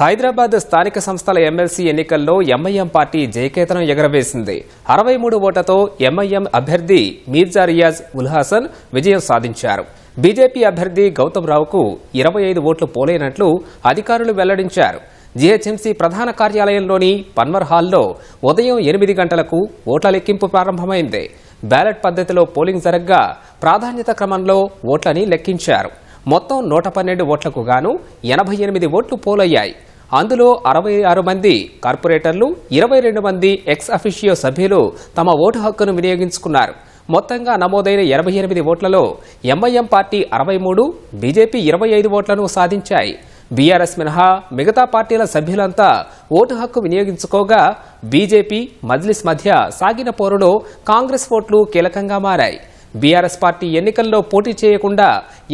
హైదరాబాద్ స్థానిక సంస్థల ఎమ్మెల్సీ ఎన్నికల్లో ఎంఐఎం పార్టీ జయకేతనం ఎగరవేసింది. అరవై మూడు ఓట్లతో ఎంఐఎం అభ్యర్థి మీర్జా రియాజ్ ఉల్ విజయం సాధించారు. బీజేపీ అభ్యర్థి గౌతమ్ రావుకు ఇరవై ఐదు ఓట్లు పోలైనట్లు అధికారులు వెల్లడించారు. జీహెచ్ఎంసీ ప్రధాన కార్యాలయంలోని పన్వర్ హాల్లో ఉదయం ఎనిమిది గంటలకు ఓట్ల లెక్కింపు ప్రారంభమైంది. బ్యాలెట్ పద్ధతిలో పోలింగ్ జరగ్గా ప్రాధాన్యత క్రమంలో ఓట్లని లెక్కించారు. మొత్తం నూట పన్నెండు ఓట్లకు గాను ఎనభై ఎనిమిది ఓట్లు పోలయ్యాయి. అందులో అరవై ఆరు మంది కార్పొరేటర్లు ఇరవై రెండు మంది ఎక్స్ అఫిషియో సభ్యులు తమ ఓటు హక్కును వినియోగించుకున్నారు. మొత్తంగా నమోదైన ఎనభై ఎనిమిది ఓట్లలో ఎంఐఎం పార్టీ అరవై మూడు బీజేపీ ఇరవై ఐదు ఓట్లను సాధించాయి. బీఆర్ఎస్ మినహా మిగతా పార్టీల సభ్యులంతా ఓటు హక్కు వినియోగించుకోగా బీజేపీ మజ్లిస్ మధ్య సాగిన పోరులో కాంగ్రెస్ ఓట్లు కీలకంగా మారాయి. బీఆర్ఎస్ పార్టీ ఎన్నికల్లో పోటీ చేయకుండా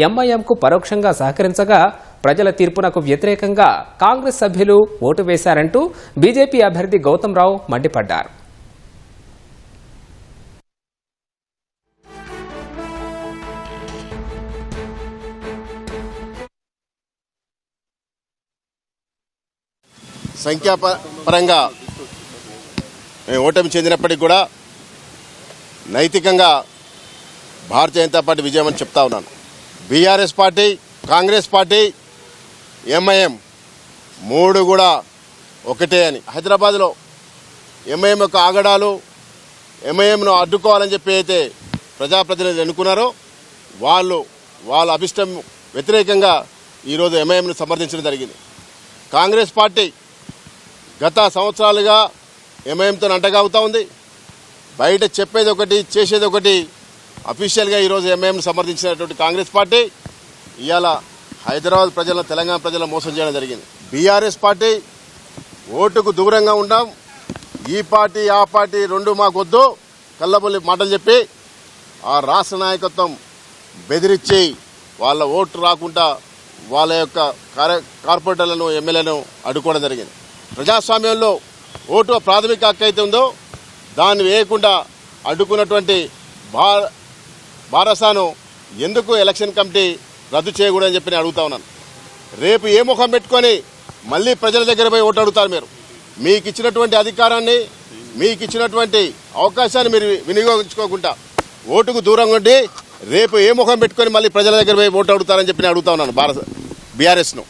ఎంఐఎంకు పరోక్షంగా సహకరించగా ప్రజల తీర్పునకు వ్యతిరేకంగా కాంగ్రెస్ సభ్యులు ఓటు వేశారంటూ బీజేపీ అభ్యర్థి గౌతమ్ రావు మండిపడ్డారు. సంఖ్యాపరంగా మేము ఓటమి చెందినప్పటికీ కూడా నైతికంగా భారతీయ జనతా పార్టీ విజయం అని చెప్తా ఉన్నాను. B R S party Congress party M I M మూడు కూడా ఒకటే అని. హైదరాబాద్లో ఎంఐఎం యొక్క ఆగడాలు ఎంఐఎంను అడ్డుకోవాలని చెప్పి అయితే ప్రజాప్రతినిధులు ఎన్నుకున్నారో వాళ్ళు వాళ్ళ అభిష్టం వ్యతిరేకంగా ఈరోజు ఎంఐఎంను సమర్థించడం జరిగింది. కాంగ్రెస్ పార్టీ గత సంవత్సరాలుగా ఎంఐఎంతో అంటగాగుతూ ఉంది. బయట చెప్పేది ఒకటి చేసేది ఒకటి అఫీషియల్గా ఈరోజు ఎంఐఎంను సమర్థించినటువంటి కాంగ్రెస్ పార్టీ ఇవాళ హైదరాబాద్ ప్రజలను తెలంగాణ ప్రజలను మోసం చేయడం జరిగింది. బీఆర్ఎస్ పార్టీ ఓటుకు దూరంగా ఉన్నాం ఈ పార్టీ ఆ పార్టీ రెండు మాకొద్దు కల్లబొల్లి మాటలు చెప్పి ఆ రాష్ట్ర నాయకత్వం బెదిరించి వాళ్ళ ఓటు రాకుండా వాళ్ళ యొక్క కార్య కార్పొరేటర్లను ఎమ్మెల్యేలను అడ్డుకోవడం జరిగింది. ప్రజాస్వామ్యంలో ఓటు ప్రాథమిక హక్కు అయితే ఉందో దాన్ని వేయకుండా అడ్డుకున్నటువంటి భా భారసాను ఎందుకు ఎలక్షన్ కమిటీ రద్దు చేయకూడదని చెప్పి నేను అడుగుతా ఉన్నాను. రేపు ఏ ముఖం పెట్టుకొని మళ్ళీ ప్రజల దగ్గర పోయి ఓటు అడుగుతారు మీరు? మీకు ఇచ్చినటువంటి అధికారాన్ని మీకు ఇచ్చినటువంటి అవకాశాన్ని మీరు వినియోగించుకోకుండా ఓటుకు దూరంగా ఉండి రేపు ఏ ముఖం పెట్టుకొని మళ్ళీ ప్రజల దగ్గర పోయి ఓటు అడుగుతారని చెప్పి నేను అడుగుతా ఉన్నాను. భారత బీఆర్ఎస్ను.